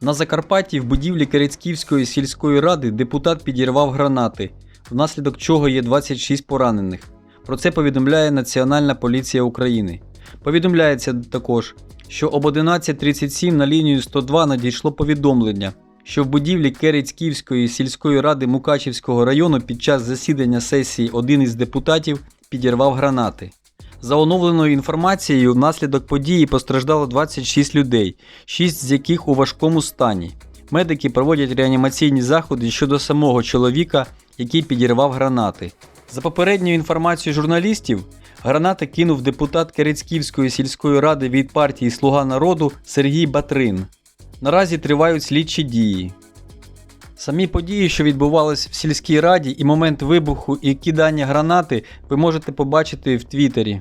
На Закарпатті в будівлі Керецьківської сільської ради депутат підірвав гранати, внаслідок чого є 26 поранених. Про це повідомляє Національна поліція України. Повідомляється також, що об 11.37 на лінію 102 надійшло повідомлення, що в будівлі Керецьківської сільської ради Мукачівського району під час засідання сесії один із депутатів підірвав гранати. За оновленою інформацією, внаслідок події постраждало 26 людей, 6 з яких у важкому стані. Медики проводять реанімаційні заходи щодо самого чоловіка, який підірвав гранати. За попередньою інформацією журналістів, гранати кинув депутат Керецьківської сільської ради від партії Слуга народу Сергій Батрин. Наразі тривають слідчі дії. Самі події, що відбувались в сільській раді, і момент вибуху і кидання гранати, ви можете побачити в Твіттері.